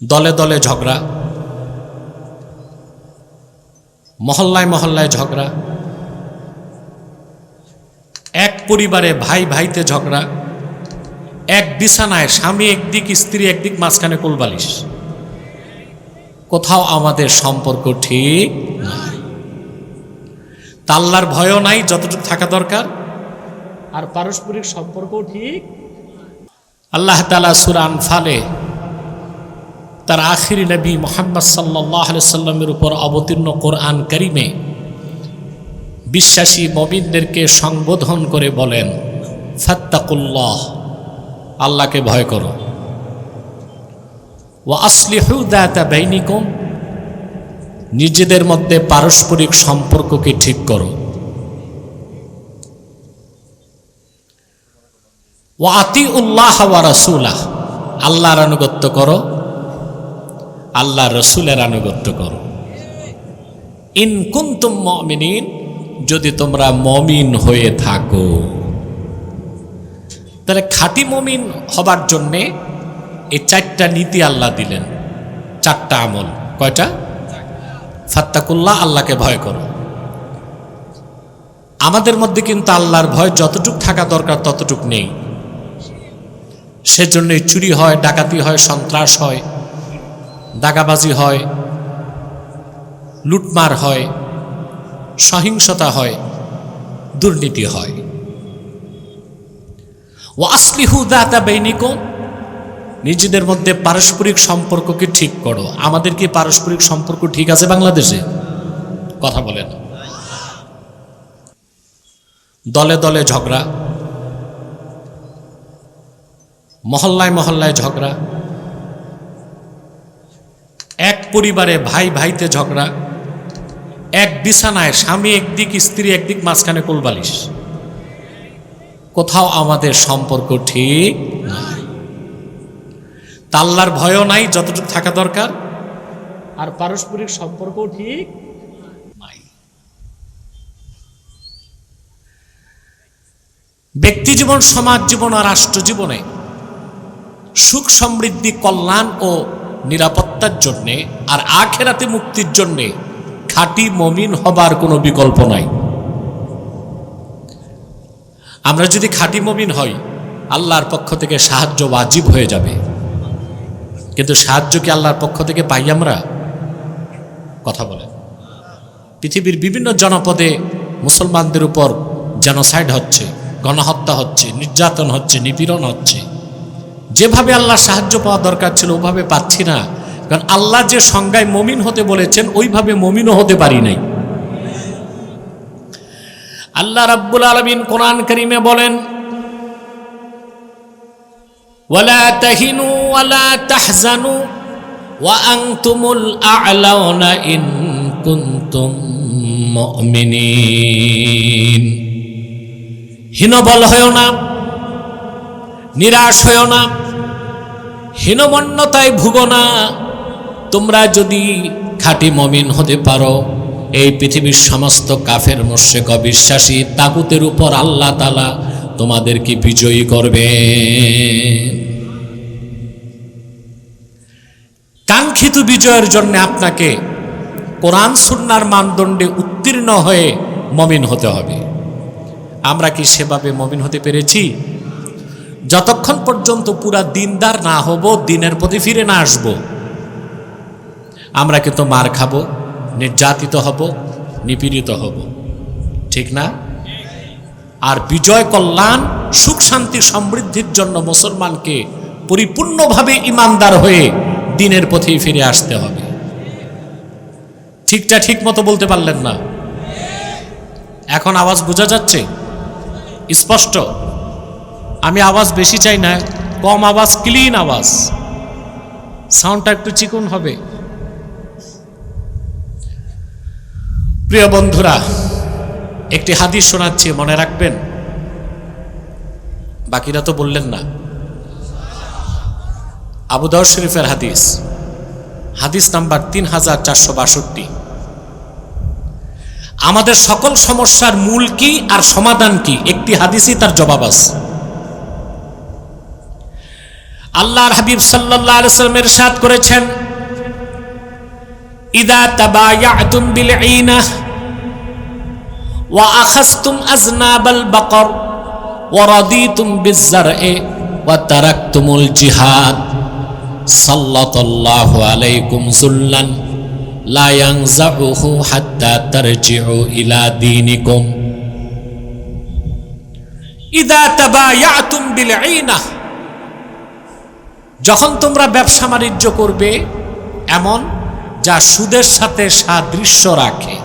দলে দলে ঝগড়া, মহল্লায় মহল্লায় ঝগড়া, এক পরিবারে ভাই ভাইতে ঝগড়া, এক বিছানায় স্বামী একদিক, স্ত্রী একদিক, মাঝখানে কোলবালিশ। কোথাও আমাদের সম্পর্ক ঠিক নাই। তাল্লার ভয়ও নাই, যতটুকু থাকা দরকার, আর পারস্পরিক সম্পর্কও ঠিক আল্লাহ তালা সুরান ফালে তার আখিরি নবী মোহাম্মদ সাল্লাহ সাল্লামের উপর অবতীর্ণ কোরআন করিমে বিশ্বাসী মমিনদেরকে সংবোধন করে বলেন, ফাত্তাকুল্লাহ, আল্লাহকে ভয় করো। ও আসলিহু দাতা বাইনিকুম, নিজেদের মধ্যে পারস্পরিক সম্পর্ককে ঠিক করো। ও আতি উল্লাহ ওয়া রাসুলাহ, আল্লাহর আনুগত্য করো। আল্লাহ রসুলের আনুগত্য করো। ইন কুন্তুম মমিনিন, যদি তোমরা মমিন হয়ে থাকো। তাহলে খাঁটি মমিন হবার জন্যে এই চারটা নীতি আল্লাহ দিলেন। চারটা আমল। কয়টা? ফাত্তাকুল্লাহ, আল্লাহকে ভয় করো। আমাদের মধ্যে কিন্তু আল্লাহর ভয় যতটুক থাকা দরকার ততটুক নেই। সেজন্যই চুরি হয়, ডাকাতি হয়, সন্ত্রাস হয়। দাগাবাজি হয়, লুটমার হয়, সহিংসতা হয়, দুর্নীতি হয়। ও আসলিহু দাতা বেইনিকম, নিজেদের মধ্যে পারস্পরিক সম্পর্ককে ঠিক করো? আমাদের কি পারস্পরিক সম্পর্ক ঠিক আছে বাংলাদেশে? কথা বলেন। দলে দলে ঝগড়া, মহল্লায় মহল্লায় ঝগড়া এক পরিবারে ভাই ভাইতে ঝগড়া, এক বিছানায় স্বামী একদিক স্ত্রী একদিক মাঝখানে কোলবালিশ। কোথাও আমাদের সম্পর্ক ঠিক নাই। তাল্লার ভয়ও নাই, যতটুকু থাকা দরকার, আর পারস্পরিক সম্পর্ক ঠিক নাই। ব্যক্তি জীবন, সমাজ জীবন আর রাষ্ট্র জীবনে সুখ সমৃদ্ধি, কল্যাণ ও নিরাপত্তার জন্যে আর আখেরাতে মুক্তির জন্যে খাঁটি মমিন হবার কোনো বিকল্প নাই। আমরা যদি খাঁটি মমিন হই, আল্লাহর পক্ষ থেকে সাহায্য ওয়াজিব হয়ে যাবে। কিন্তু সাহায্য কি আল্লাহর পক্ষ থেকে পাই আমরা? কথা বলেন। পৃথিবীর বিভিন্ন জনপদে মুসলমানদের উপর জেনোসাইড হচ্ছে, গণহত্যা হচ্ছে, নির্যাতন হচ্ছে, নিপীড়ন হচ্ছে। যেভাবে আল্লাহ সাহায্য পাওয়া দরকার ছিল, ওভাবে পাচ্ছি না। কারণ আল্লাহ যে সংজ্ঞায় মমিন হতে বলেছেন, ওইভাবে মমিনও হতে পারি নাই। আল্লাহ রাব্বুল আলমিন কোরআন করিমে বলেন, ওয়ালা তাহিনু ওয়ালা তাহজানু ওয়া আনতুমুল আ'লাউনা ইন কুনতুম মুমিনিন। হীনবল হয়েও না, নিরাশ হয়েও না হীনমন্যতায় ভুগো না। তোমরা যদি খাঁটি মমিন হতে পারো, এই পৃথিবীর সমস্ত কাফের মোশেক অবিশ্বাসী তাগুতের উপর আল্লাহ তালা তোমাদেরকে বিজয়ী করবে কাঙ্ক্ষিত বিজয়ের জন্য আপনাকে কোরআন, সুন্নার মানদণ্ডে উত্তীর্ণ হয়ে মমিন হতে হবে। আমরা কি সেভাবে মমিন হতে পেরেছি? যতক্ষণ পর্যন্ত পুরা দিনদার না হব, দিনের প্রতি ফিরে না আসব। আমরা কিন্তু মার খাব, নির্যাতিত হব, নিপীড়িত হব। ঠিক না? আর বিজয় কল্যাণ, সুখ শান্তি সমৃদ্ধির জন্য মুসলমানকে পরিপূর্ণভাবে ইমানদার হয়ে দিনের পথেই ফিরে আসতে হবে। ঠিকটা ঠিক মতো বলতে পারলেন না? এখন আওয়াজ বোঝা যাচ্ছে? স্পষ্ট? আমি আওয়াজ বেশি চাই না, কম আওয়াজ ক্লিন আওয়াজ। সাউন্ডটা একটু চিকুন হবে। প্রিয় বন্ধুরা, একটি হাদিস শোনাচ্ছি, মনে রাখবেন? বাকিরা তো বললেন না। আবু দাউদ শরীফের হাদিস। হাদিস নাম্বার তিন হাজার চারশো বাষট্টি। আমাদের সকল সমস্যার মূল কি আর সমাধান কি? একটি হাদিসই তার জবাব আছে। আল্লাহর হাবিব সাল্লাল্লাহু আলাইহি ওয়াসাল্লাম ইরশাদ করেছেন, ইদা তাবায়াতুম বিল ঈনাহ ওয়া আখাযতুম আযনাবাল বাকর ওয়া রাদিতুম বিজ জার'i ওয়া তারাকতুমুল জিহাদ। সাল্লাল্লাহু আলাইকুম যুল্লান লা ইয়ানজাউহু হাত্তা তারজিউ ইলা দীনিকুম। ইদা তাবায়াতুম বিল ঈনাহ যখন তোমরা ব্যবসা বাণিজ্য করবে, এমন যা সুদের সাথে সাদৃশ্য রাখে।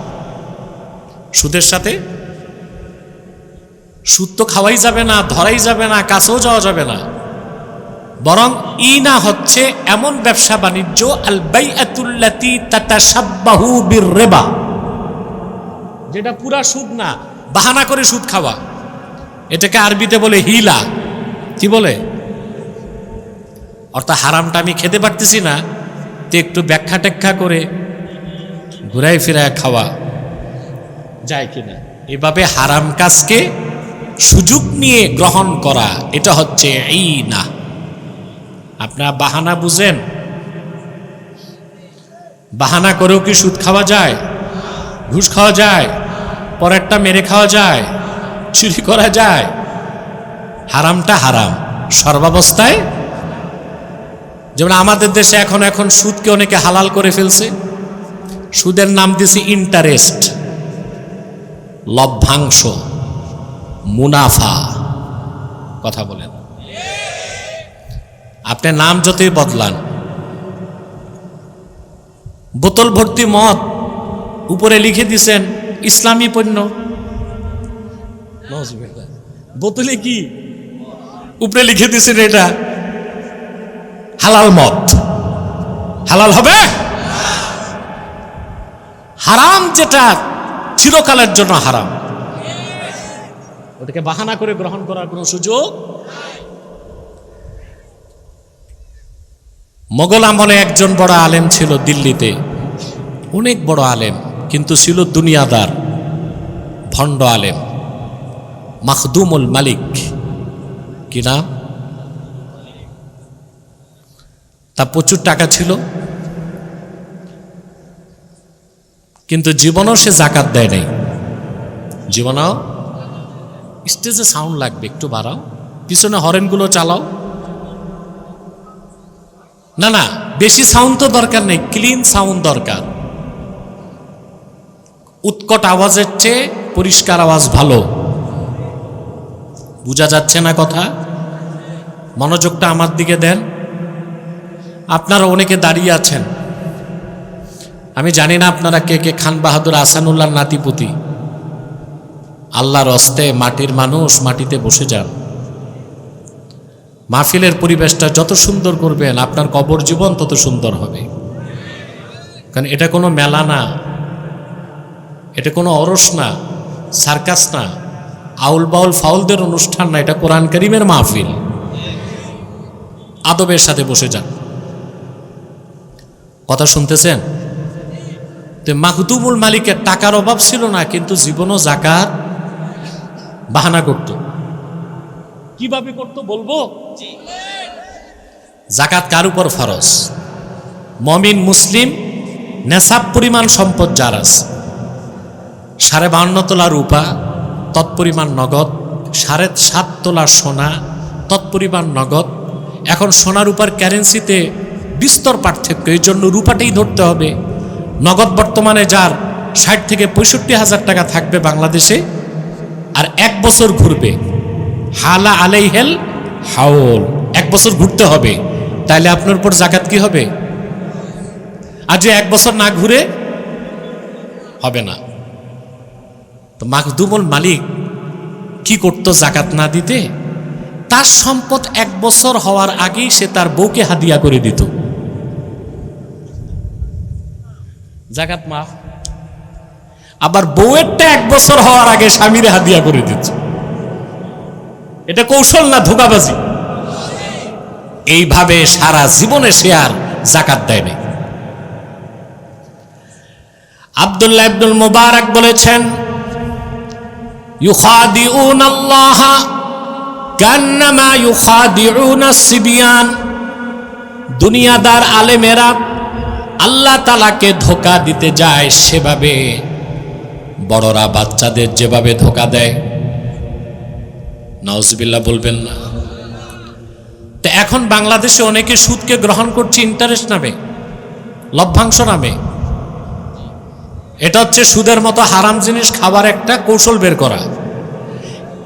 সুদের সাথে? সুদ তো খাওয়াই যাবে না, ধরাই যাবে না, কাছেও যাওয়া যাবে না। বরং ই না হচ্ছে এমন ব্যবসা বাণিজ্য আল বাইআতুল্লাতি তাতাশাব্বাহু বিররিবা। যেটা পুরা সুদ না, বাহানা করে সুদ খাওয়া। এটাকে আরবিতে বলে হিলা। কি বলে? অর্থাৎ হারামটা আমি খেতে পারতেছি না, তো একটু ব্যাখ্যা ট্যাখ্যা করে ঘুরাই ফিরায় খাওয়া যায় কিনা। এভাবে হারাম কাজকে সুযোগ নিয়ে গ্রহণ করা, এটা হচ্ছে এই না আপনারা বাহানা বুঝেন? বাহানা করেও কি সুদ খাওয়া যায়? ঘুষ খাওয়া যায়? পরেরটা মেরে খাওয়া যায়? চুরি করা যায়? হারামটা হারাম। সর্বাবস্থায় যেমন আমাদের দেশে এখন এখন সুদকে অনেকে হালাল করে ফেলছে। সুদের নাম দিছি ইন্টারেস্ট লভ্যাংশ, মুনাফা। কথা বলেন। আপনি নাম যতই বদলান। বোতল ভর্তি মদ উপরে লিখে দিছেন ইসলামী পণ্য। বোতলে কি? উপরে লিখে দিছেন এটা। হালাল মদ। হালাল হবে? হারাম যেটা চিরকালের জন্য হারাম। ওটাকে বাহানা করে গ্রহণ করার কোনো সুযোগ মোগল আমলে একজন বড় আলেম ছিল দিল্লিতে। অনেক বড় আলেম, কিন্তু ছিল দুনিয়াদার, ভণ্ড আলেম। মাখদুমুল মালিক। কি নাম? তার প্রচুর টাকা ছিল। কিন্তু জীবনও সে জাকাত দেয় নাই। জীবনও স্টেজে সাউন্ড লাগবে, একটু বাড়াও। পিছনে হরেনগুলো চালাও। না না, বেশি সাউন্ড তো দরকার নেই ক্লিন সাউন্ড দরকার। উৎকট আওয়াজের চেয়ে পরিষ্কার আওয়াজ ভালো। বোঝা যাচ্ছে না কথা? মনোযোগটা আমার দিকে দেন। আপনারা অনেকে দাঁড়িয়ে আছেন। আমি জানি না আপনারা কে কে খান বাহাদুর আসানুল্লাহ নাতিপুতি। আল্লাহর অস্তে মাটির মানুষ মাটিতে বসে যান। মাহফিলের পরিবেশটা যত সুন্দর করবেন, আপনার কবর জীবন তত সুন্দর হবে। কারণ এটা কোনো মেলা না। এটা কোনো অরস না, সার্কাস না আউল বাউল ফাউলদের অনুষ্ঠান না, এটা কোরআন করিমের মাহফিল। আদবের সাথে বসে যান। কথা শুনতেছেন? তো মাহদুমুল মালিকের টাকার অভাব ছিল না কিন্তু জীবনও জাকাত বাহানা করত। কীভাবে করত বলব? জাকাত কার উপর ফরজ? মমিন মুসলিম নেশাব পরিমাণ সম্পদ যার আছে। সাড়ে বাহান্ন তোলা রূপা তৎপরিমাণ নগদ সাড়ে সাত তোলা সোনা তৎপরিমাণ নগদ। এখন সোনা রূপার ক্যারেন্সিতে বিস্তর পার্থক্য। এই জন্য রূপাটাই ধরতে হবে। নগদ বর্তমানে যার ষাট থেকে পঁয়ষট্টি হাজার টাকা থাকবে বাংলাদেশে, আর এক বছর ঘুরবে। হালা আলাই হেল হাওল। এক বছর ঘুরতে হবে। তাহলে আপনার উপর জাকাত কি হবে? আর যে এক বছর না ঘুরে, হবে না। তো মাকদুমুল মালিক কি করত জাকাত না দিতে? তার সম্পদ এক বছর হওয়ার আগেই সে তার বউকে হাদিয়া করে দিত। জাকাত মাফ। আবার বউয়েরটা এক বছর হওয়ার আগে স্বামীরে হাদিয়া করে দিচ্ছে। এটা কৌশল না ধোকাবাজি? এইভাবে সারা জীবনে সে আর জাকাত দেয় নাই। আব্দুল্লাহ ইবনুল মুবারক বলেছেন ইউখাদিউন আল্লাহ কান্নামা ইউখাদিউন সিবিয়ান। দুনিয়াদার আলেমেরা আল্লাহ তালাকে ধোকা দিতে যায় সেভাবে। বড়রা বাচ্চাদের যেভাবে ধোকা দেয়। নওয়াজবিল্লা বলবেন না। তো এখন বাংলাদেশে অনেকে সুদকে গ্রহণ করছে ইন্টারেস্ট নামে, লভ্যাংশ নামে। এটা হচ্ছে সুদের মতো হারাম জিনিস খাবার একটা কৌশল বের করা।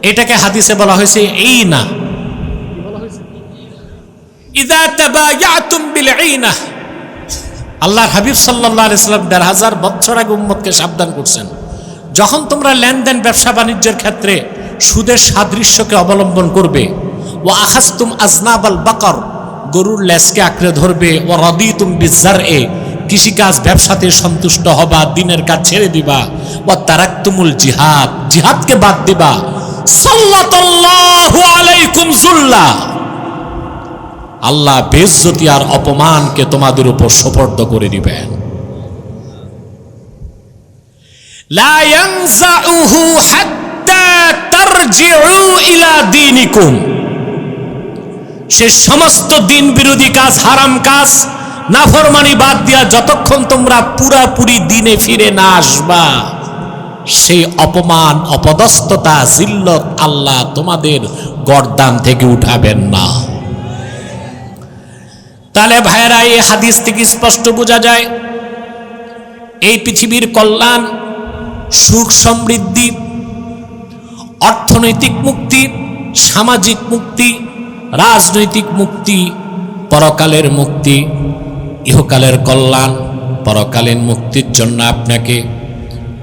এটাকে হাদিসে বলা হয়েছে এই না ইদা তাবায়াতুম বিল আইনা আল্লাহর হাবিব সাল্লাল্লাহু আলাইহি সাল্লাম দেড় হাজার বছর আগে উম্মতকে সাবধান করছেন। যখন তোমরা লেনদেন, ব্যবসা বাণিজ্যের ক্ষেত্রে সুদের সাদৃশ্যকে অবলম্বন করবে ও আখাস্তুম আজনাবাল বাকর, গরুর লেসকে আঁকড়ে ধরবে ও রদি তুম বিজার এ কৃষিকাজ ব্যবসাতে সন্তুষ্ট হবা, দিনের কাজ ছেড়ে দিবা ও তারাক্তুমুল জিহাদ, জিহাদকে বাদ দিবা। সাল্লাল্লাহু আলাইকুম জুল্লাহ আল্লাহ বেজ্জতি আর অপমানকে তোমাদের উপর সোপর্দ করে দিবেন সে সমস্ত দিন বিরোধী কাজ, হারাম কাজ না নাফরমানি বাদ দিয়া যতক্ষণ তোমরা পুরাপুরি দিনে ফিরে না আসবা, সেই অপমান, অপদস্থতা, জিল্লত আল্লাহ তোমাদের গর্দান থেকে উঠাবেন না। তাহলে ভাইয়েরা, এই হাদিস থেকে স্পষ্ট বোঝা যায়, এই পৃথিবীর কল্যাণ, সুখ সমৃদ্ধি, অর্থনৈতিক মুক্তি, সামাজিক মুক্তি, রাজনৈতিক মুক্তি, পরকালের মুক্তি, ইহকালের কল্যাণ, পরকালীন মুক্তির জন্য আপনাকে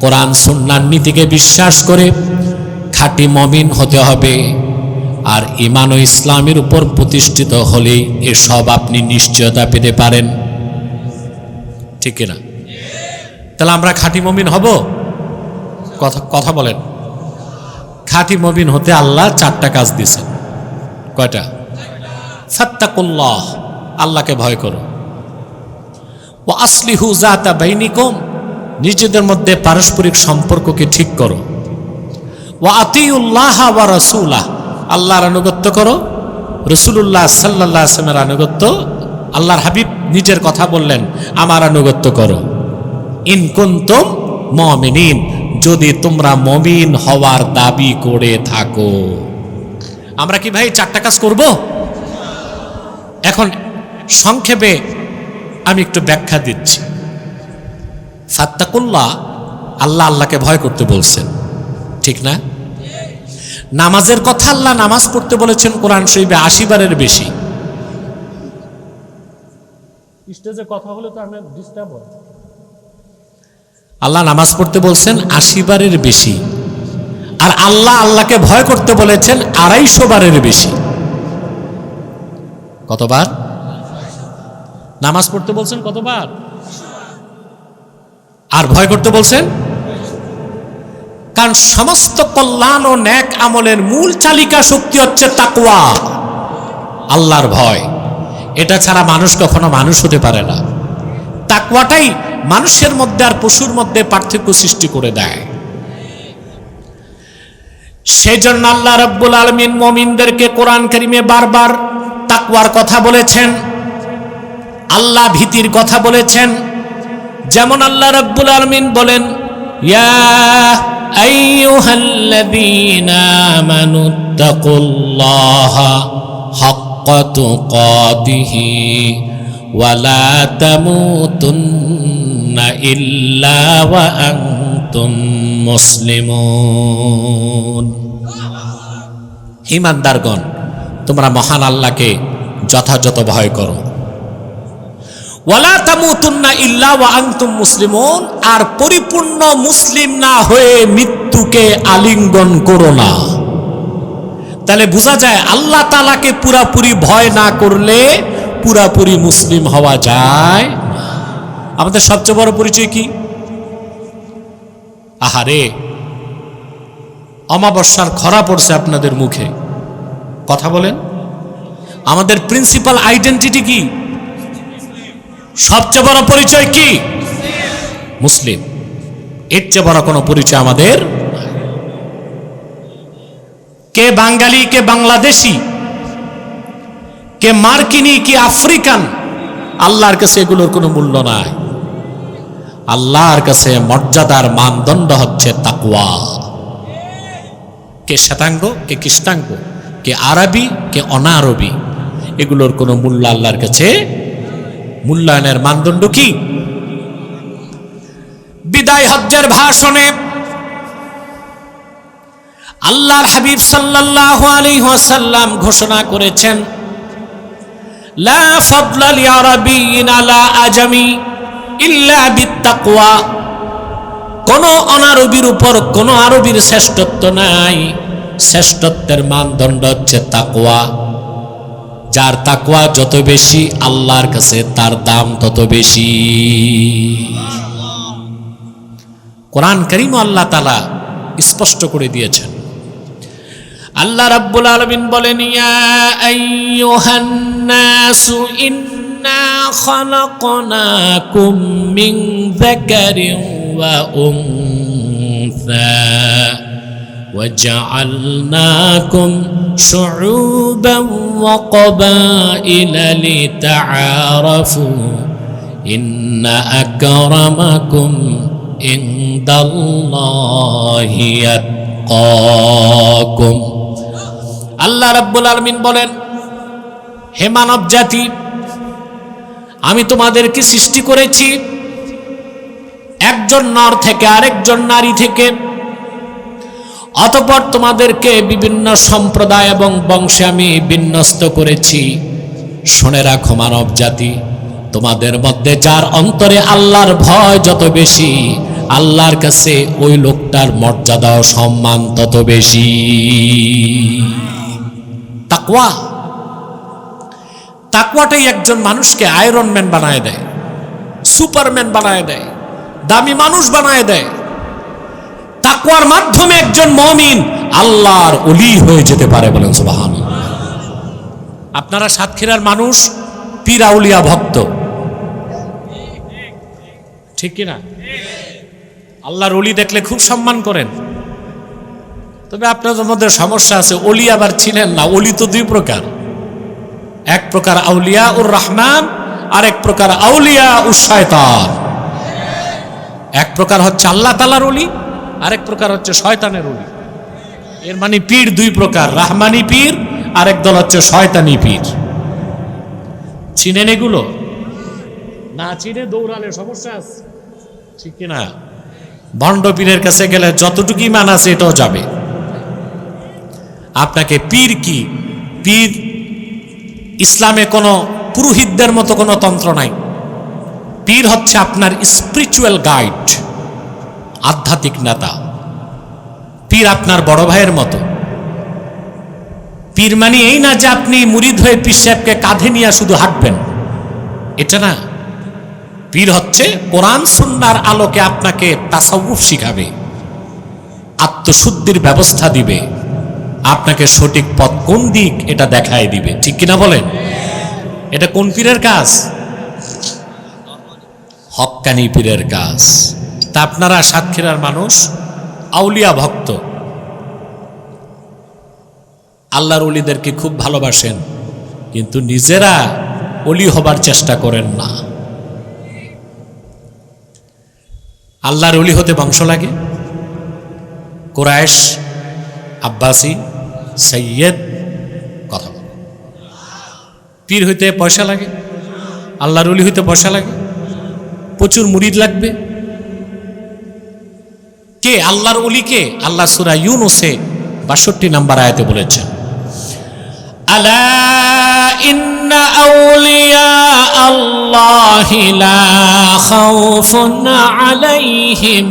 কোরআন, সুন্নার নীতিকে বিশ্বাস করে খাঁটি মমিন হতে হবে। আর ইমান ও ইসলামের উপর প্রতিষ্ঠিত হলেই এসব আপনি নিশ্চয়তা পেতে পারেন। ঠিক কিনা? তাহলে আমরা খাঁটি মমিন হব? কথা কথা বলেন। খাঁটি মমিন হতে আল্লাহ চারটা কাজ দিছেন কয়টা? সাত্তাকুল্লাহ আল্লাহকে ভয় করো। ও আসলিহু জাতা বাইনিকুম, নিজেদের মধ্যে পারস্পরিক সম্পর্ককে ঠিক করো। ও আতিউল্লাহ ওয়া রাসূলাহ আল্লাহর আনুগত্য করো। রসুল্লাহ সাল্লাহ আসলামের আনুগত্য, আল্লাহর হাবিব নিজের কথা বললেন, আমার আনুগত্য করো। ইনকুন্তম মমিনিন, যদি তোমরা মমিন হওয়ার দাবি করে থাকো। আমরা কি ভাই চারটা কাজ করব? এখন সংক্ষেপে আমি একটু ব্যাখ্যা দিচ্ছি। সাত্তাকুল্লাহ আল্লাহ আল্লাহকে ভয় করতে বলছেন। ঠিক না? নামাজের কথা আল্লাহ নামাজ পড়তে বলেছেন কোরআন শরীফে আশি বারের বেশি। স্টেজে কথা হলে তো আমি ডিস্টার্ব হয় আল্লাহ নামাজ পড়তে বলছেন আশি বারের বেশি। আর আল্লাহ আল্লাহকে ভয় করতে বলেছেন আড়াইশো বারের বেশি। কতবার? নামাজ পড়তে বলছেন কতবার? আর ভয় করতে বলছেন? কারণ সমস্ত কল্যাণ ও ন্যাক আমলের মূল চালিকা শক্তি হচ্ছে তাকুয়া আল্লাহর ভয়। এটা ছাড়া মানুষ কখনো মানুষ হতে পারে না। তাকুয়াটাই মানুষের মধ্যে আর পশুর মধ্যে পার্থক্য সৃষ্টি করে দেয়। সেই জন্য আল্লাহ রব্বুল আলমিন মমিনদেরকে কোরআন করিমে বারবার তাকুয়ার কথা বলেছেন, আল্লাহ ভীতির কথা বলেছেন। যেমন আল্লাহ রব্বুল আলমিন বলেন, ইয়া أيها الذين آمنوا اتقوا الله حق تقاته ولا تموتن إلا وأنتم مسلمون ইমানদারগণ তোমরা মহান আল্লাহকে যথাযথ ভয় করো ওয়ালা তামুতুন্না ইল্লা ওয়া আনতুম মুসলিমুন, আর পরিপূর্ণ মুসলিম না হয়ে মৃত্যুকে আলিঙ্গন করো না। তাহলে বোঝা যায়, আল্লাহ তালাকে পুরাপুরি ভয় না করলে পুরাপুরি মুসলিম হওয়া যায় আমাদের সবচেয়ে বড় পরিচয় কি? আহারে, অমাবস্যার খরা পড়ছে আপনাদের মুখে। কথা বলেন। আমাদের প্রিন্সিপাল আইডেন্টিটি কি? সবচেয়ে বড় পরিচয় কি? মুসলিম। এর চেয়ে বড় কোনো পরিচয় আমাদের কে বাঙালি, কে বাংলাদেশি, কে মার্কিনি, কি আফ্রিকান, আল্লাহর কাছে এগুলোর কোনো মূল্য নাই। আল্লাহর কাছে মর্যাদার মানদণ্ড হচ্ছে তাকুয়া কে শ্বেতাঙ্গ, কে কৃষ্ণাঙ্গ, কে আরবি, কে অনারবি, এগুলোর কোনো মূল্য আল্লাহর কাছে মূল্যায়নের মানদণ্ড কি? বিদায় হজ্জের ভাষণে আল্লাহর হাবিব সাল্লাল্লাহু আলাইহি ওয়াসাল্লাম ঘোষণা করেছেন, লা ফাদলা লিআরাবিয়িন আলা আজামি ইল্লা বিত্তাকওয়া। কোন অনারবির উপর কোন আরবির শ্রেষ্ঠত্ব নাই। শ্রেষ্ঠত্বের মানদণ্ড হচ্ছে তাকওয়া। যার তাকুয়া যত বেশি, আল্লাহর কাছে তার দাম তত বেশি। কোরআন করিম আল্লাহ তালা স্পষ্ট করে দিয়েছেন। আল্লাহ রাব্বুল আলামিন বলেন ইন্না وجعلناكم شعوبا وقبائل لتعارفوا إن أكرمكم عند الله يتقاكم আল্লাহ রাব্বুল আলমিন বলেন হে মানব জাতি আমি তোমাদেরকে সৃষ্টি করেছি একজন নর থেকে আরেকজন নারী থেকে অতপর তোমাদেরকে বিভিন্ন সম্প্রদায় এবং বংশে আমি বিন্যস্ত করেছি। শুনে রাখো, মানব জাতি, তোমাদের মধ্যে যার অন্তরে আল্লাহর ভয় যত বেশি, আল্লাহর কাছে ওই লোকটার মর্যাদা ও সম্মান তত বেশি। তাকওয়া। তাকওয়াটাই একজন মানুষকে আয়রন ম্যান বানায় দেয়, সুপারম্যান বানায় দেয়, দামি মানুষ বানায় দেয়। তাকওয়ার মাধ্যমে একজন মমিন আল্লাহর অলি হয়ে যেতে পারে বলেন সুবাহান আপনারা সাতক্ষীরার মানুষ পীর আউলিয়া ভক্ত। ঠিক কিনা? আল্লাহর অলি দেখলে খুব সম্মান করেন। তবে আপনাদের মধ্যে সমস্যা আছে অলি আবার ছিলেন না অলি তো দুই প্রকার। এক প্রকার আউলিয়া উর রহমান আর এক প্রকার আউলিয়া উর শয়তান। এক প্রকার হচ্ছে আল্লাহ তালার অলি আরেক প্রকার হচ্ছে শয়তানের অলি এর মানে পীর দুই প্রকার, রাহমানি পীর, আরেক দল হচ্ছে শয়তানি পীর। চিনেন এগুলো? না চিনে দৌড়ালে সমস্যা আছে। ঠিক কিনা? ভণ্ড পীরের কাছে গেলে যতটুকু ইমান আছে এটাও যাবে। আপনাকে পীর কি? পীর ইসলামে কোনো পুরোহিতদের মতো কোনো তন্ত্র নাই। পীর হচ্ছে আপনার স্পিরিচুয়াল গাইড আধ্যাত্মিক নেতা। পীর আপনার বড় ভাইয়ের মতো। পীর মানে এই না যে আপনি মুরিদ হয়ে পীর সাহেবকে কাঁধে নিয়ে শুধু হাঁটবেন। এটা না। পীর হচ্ছে কোরআন সুন্নার আলোকে আপনাকে তাসাউফ শিখাবে। আত্মশুদ্ধির ব্যবস্থা দিবে। আপনাকে সঠিক পথ কোন দিক এটা দেখায় দিবে। ঠিক কিনা বলেন? এটা কোন পীরের কাজ? হক্কানি পীরের কাজ। তা আপনারা সাতক্ষীরার মানুষ, আউলিয়া ভক্ত। আল্লাহর অলিদেরকে খুব ভালোবাসেন, কিন্তু নিজেরা অলি হবার চেষ্টা করেন না। আল্লাহর অলি হতে বংশ লাগে? কোরআশ আব্বাসি, সৈয়দ, কথা পীর হইতে পয়সা লাগে? আল্লাহর অলি হইতে পয়সা লাগে? প্রচুর মুরিদ লাগবে? কে? আল্লাহর অলি কে? আল্লাহ সুরা ইউনুসে বাষট্টি নাম্বার আয়াতে বলেছেন, আলা ইন্না আলাইহিম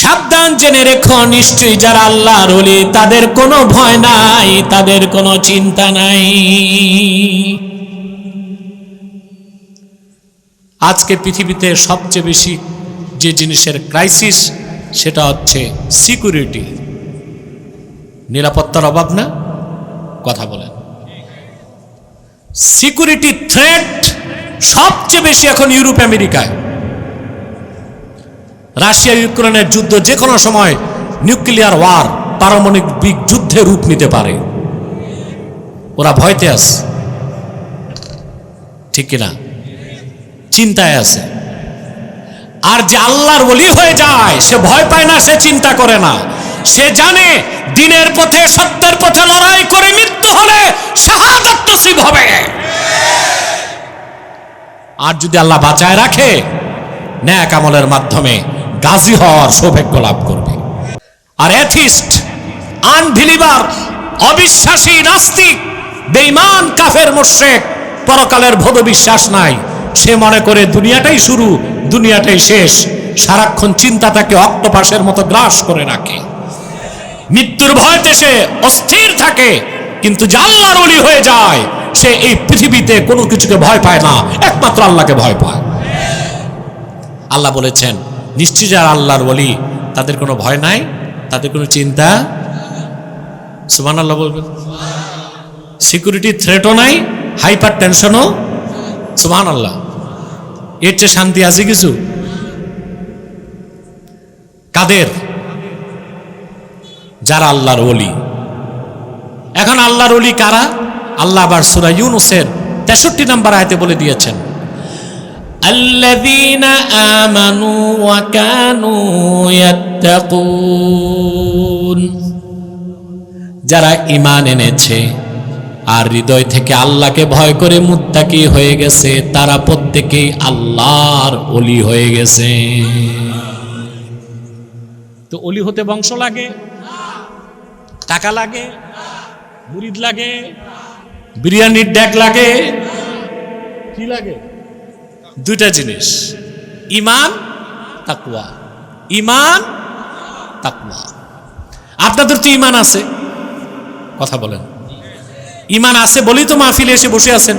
সাবধান জেনে রেখো, নিশ্চয়ই যারা আল্লাহর অলি তাদের কোনো ভয় নাই, তাদের কোনো চিন্তা নাই। আজকে পৃথিবীতে সবচেয়ে বেশি যে জিনিসের ক্রাইসিস সেটা হচ্ছে সিকিউরিটি নিরাপত্তার অভাব না? কথা বলেন। সিকিউরিটি থ্রেট সবচেয়ে বেশি এখন ইউরোপ, আমেরিকায়। রাশিয়া, ইউক্রেনের যুদ্ধ যে কোনো সময় নিউক্লিয়ার ওয়ার পারমাণবিক যুদ্ধে রূপ নিতে পারে। ওরা ভয়তে আছে। ঠিক কিনা? চিন্তায় আছে। আর যে আল্লাহর বলি হয়ে যায়, সে ভয় পায় না, সে চিন্তা করে না। সে জানে দিনের পথে, সত্যের পথে লড়াই করে মৃত্যু হলে শাহাদাত হবে। আর যদি আল্লাহ বাঁচায় রাখে, ন্যাক আমলের মাধ্যমে গাজী হওয়ার সৌভাগ্য লাভ করবে। আর অ্যাথিস্ট আনভিলিভার অবিশ্বাসী, নাস্তিক, বেঈমান, কাফের মোশেক পরকালের ভোদ বিশ্বাস নাই। সে মনে করে দুনিয়াটাই শুরু, দুনিয়াটাই শেষ। সারাক্ষণ চিন্তা তাকে অক্টোপাসের মতো গ্রাস করে রাখে। মৃত্যুর ভয়তে সে অস্থির থাকে, কিন্তু জাল্লার অলি হয়ে যায়, সে এই পৃথিবীতে কোনো কিছুকে ভয় পায় না, একমাত্র আল্লাহকে ভয় পায়। আল্লাহ বলেছেন নিশ্চয় যারা আল্লাহর বলি তাদের কোনো ভয় নাই, তাদের কোনো চিন্তা সুমান আল্লাহ বলবেন। সিকিউরিটি থ্রেটও নাই হাইপার টেনশনও সুমান আল্লাহ এর চেয়ে শান্তি আছে কিছু কাদের যারা আল্লাহর ওলি এখন আল্লাহর ওলি কারা আল্লাহ আবার সুরা ইউনুসের তেষট্টি নাম্বার আয়তে বলে দিয়েছেন الذين آمنوا وكانوا يتقون যারা ইমান এনেছে আর হৃদয় থেকে আল্লাহকে ভয় করে মুত্তাকি হয়ে গেছে, তারা প্রত্যেকেই আল্লাহর অলি হয়ে গেছে। তো অলি হতে বংশ লাগে? টাকা লাগে? মুরিদ লাগে? বিরিয়ানির ড্যাক লাগে? কি লাগে? দুইটা জিনিস। ইমান তাকুয়া ইমান তাকুয়া আপনাদের তো ইমান আছে? কথা বলেন। ইমান আছে বলেই তো মাহফিলে এসে বসে আছেন।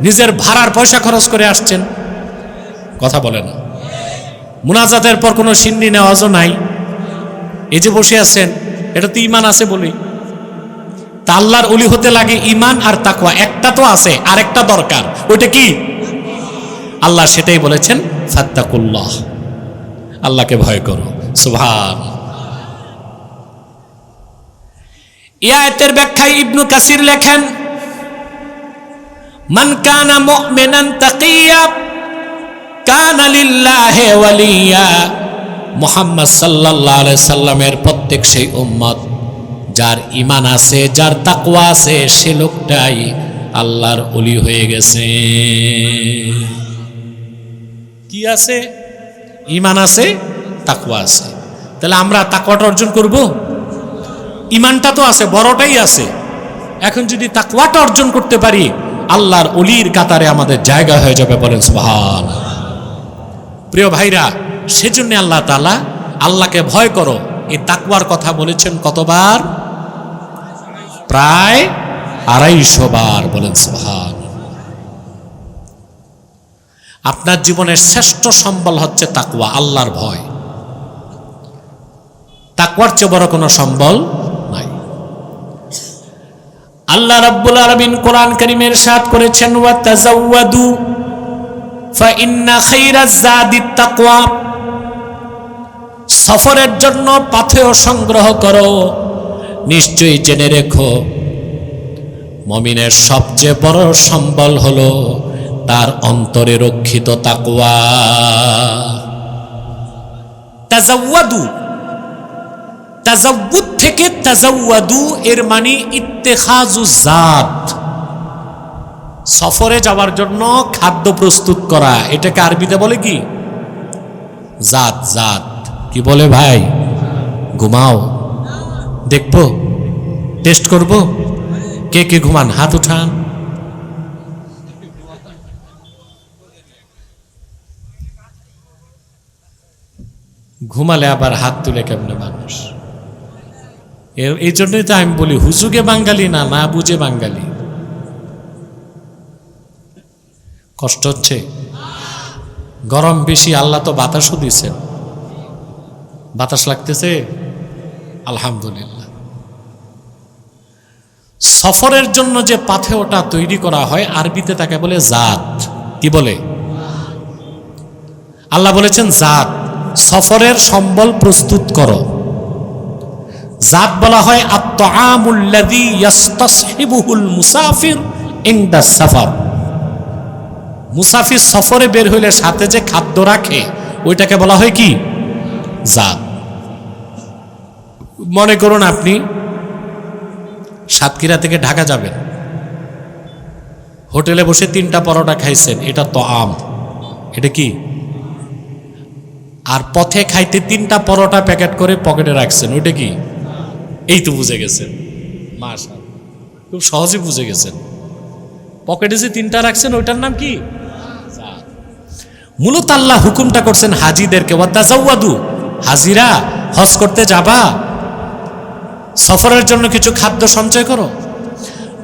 নিজের ভাড়ার পয়সা খরচ করে আসছেন। কথা বলেন। মুনাজাতের পর কোনো সিন্নি নেওয়াজও নাই। এই যে বসে আছেন, এটা তো ইমান আছে বলেই। তা আল্লাহর অলি হতে লাগে ইমান আর তাকুয়া একটা তো আছে, আরেকটা দরকার। ওইটা কি? আল্লাহ সেটাই বলেছেন, ফাত্তাকুল্লাহ। আল্লাহকে ভয় করো। সুভান ইয়াতের ব্যাখ্যায় ইবনু কাসির লেখেন, মান কানা মুমিনান তাকিয়া, কানা লিল্লাহি ওয়ালিয়া। মুহাম্মদ সাল্লাল্লাহু আলাইহি সাল্লামের প্রত্যেক সেই উম্মত, যার ইমান আছে, যার তাকওয়া আছে, সে লোকটাই আল্লাহর অলি হয়ে গেছে। কি আছে? ইমান আছে, তাকওয়া আছে। তাহলে আমরা তাকওয়াটা অর্জন করব? ইমানটা তো আছে, বড়টাই আছে। এখন যদি তাকওয়াটা অর্জন করতে পারি, আল্লাহর অলির কাতারে আমাদের জায়গা হয়ে যাবে বলেন সুবহান প্রিয় ভাইরা, সেজন্য আল্লাহ তালা আল্লাহকে ভয় করো। এই তাকওয়ার কথা বলেছেন কতবার? প্রায় আড়াইশো বার বলেন সুবহান আপনার জীবনের শ্রেষ্ঠ সম্বল হচ্ছে তাকুয়া আল্লাহর ভয়। তাকুয়ার চেয়ে বড় কোনো সম্বল আল্লাহ রাব্বুল আলামিন কোরআন কারীমের সাথ করেছেন, ওয়া তাজাওয়াদু ফা ইন্না খাইরাজ তাকওয়া। সফরের জন্য পাথেয় সংগ্রহ করো, নিশ্চয়ই জেনে রেখো, মমিনের সবচেয়ে বড় সম্বল হলো তার অন্তরে রক্ষিত তাকওয়া। তাজাওয়াদু তাজাউদ থেকে তাজাওয়াদু এর মানে ইত্তেখাজু জাত। সফরে যাওয়ার জন্য খাদ্য প্রস্তুত করা, এটাকে আরবিতে বলে কি? জাত জাত। কি বলে ভাই? ঘুমাও। দেখব? টেস্ট করব? কে কে ঘুমান? হাত উঠান। ঘুমালে আবার হাত তুলে কেমনে মানুষ? এই জন্যই তো আমি বলি, হুজুগে বাঙালি না না বুঝে বাঙালি। কষ্ট হচ্ছে। গরম বেশি, আল্লাহ তো বাতাসও দিছেন বাতাস লাগতেছে? আলহামদুলিল্লাহ। সফরের জন্য যে পাথেওটা তৈরি করা হয়, আরবিতে তাকে বলে জাত। কি বলে? আল্লাহ বলেছেন জাত। সফরের সম্বল প্রস্তুত করো। জাত বলা হয় ইয়াস্তাসহিবুহুল মুসাফির ইনদা সাফার। মুসাফির সফরে বের হইলে সাথে যে খাদ্য রাখে, ওইটাকে বলা হয় কি? জাত। মনে করুন আপনি, সাতক্ষীরা থেকে ঢাকা যাবেন। হোটেলে বসে তিনটা পরোটা খাইছেন, এটা তো আম এটা কি? আর পথে খাইতে তিনটা পরোটা প্যাকেট করে পকেটে রাখছেন, ওইটা কি? এই তো বুঝে গেছেন। মাশা খুব সহজে বুঝে গেছেন। পকেটে যে তিনটা রাখছেন, ওইটার নাম কি? মূলত আল্লাহ হুকুমটা করছেন হাজিদেরকে হাজিরা, হজ করতে যাবা। সফরের জন্য কিছু খাদ্য সঞ্চয় করো।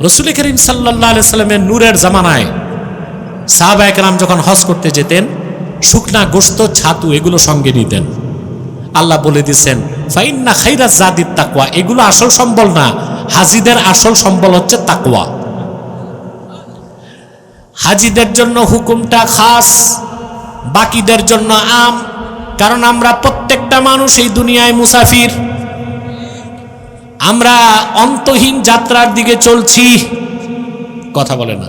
রসুল করিম সাল্লামের নূরের জামানায় সাহাবা একরাম যখন হজ করতে যেতেন, শুকনা গোস্ত ছাতু, এগুলো সঙ্গে নিতেন। আল্লাহ বলে দিছেন ফাইন্না খাইরা জাদির তাকওয়া, এগুলো আসল সম্বল না। হাজিদের আসল সম্বল হচ্ছে তাকওয়া। হাজিদের জন্য হুকুমটা খাস, বাকিদের জন্য আম, কারণ আমরা প্রত্যেকটা মানুষ এই দুনিয়ায় মুসাফির। আমরা অন্তহীন যাত্রার দিকে চলছি। কথা বলে না।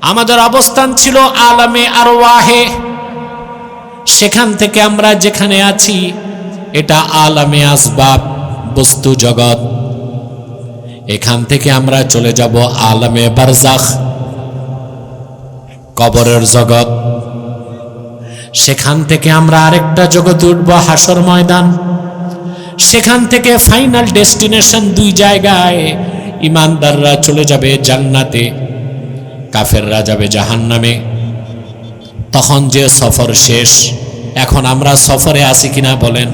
আমাদের অবস্থান ছিল আলামে আর ওয়াহে সেখান থেকে আমরা যেখানে আছি এটা আলামে আসবাব, বস্তু জগৎ। এখান থেকে আমরা চলে যাব আলামে বারজাখ, কবরের জগৎ। সেখান থেকে আমরা আরেকটা জগতে উঠব হাসর ময়দান। সেখান থেকে ফাইনাল ডেস্টিনেশন দুই জায়গায় ইমানদাররা চলে যাবে জান্নাতে, কাফেররা যাবে জাহান্নামে। তখন যে সফর শেষ, এখন আমরা সফরে আসি কিনা বলেন।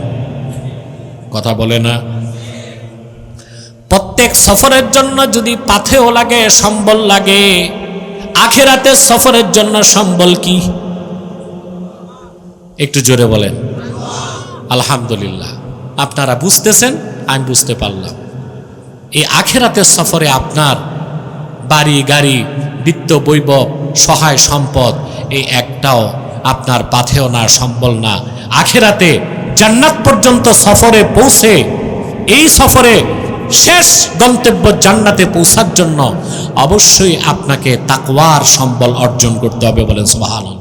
কথা বলে না। প্রত্যেক সফরের জন্য যদি পাথেও লাগে, সম্বল লাগে আখেরাতে সফরের জন্য সম্বল কি? একটু জোরে বলেন। আলহামদুলিল্লাহ। আপনারা বুঝতেছেন, আমি বুঝতে পারলাম। এই আখেরাতের সফরে আপনার বাড়ি, গাড়ি বৃত্ত বৈভব, সহায় সম্পদ, এই একটাও আপনার পাথেও না, সম্বল না। আখেরাতে জান্নাত পর্যন্ত সফরে পৌঁছে, এই সফরে শেষ গন্তব্য জান্নাতে পৌঁছার জন্য অবশ্যই আপনাকে তাকওয়ার সম্বল অর্জন করতে হবে বলেন সুবহানাল্লাহ।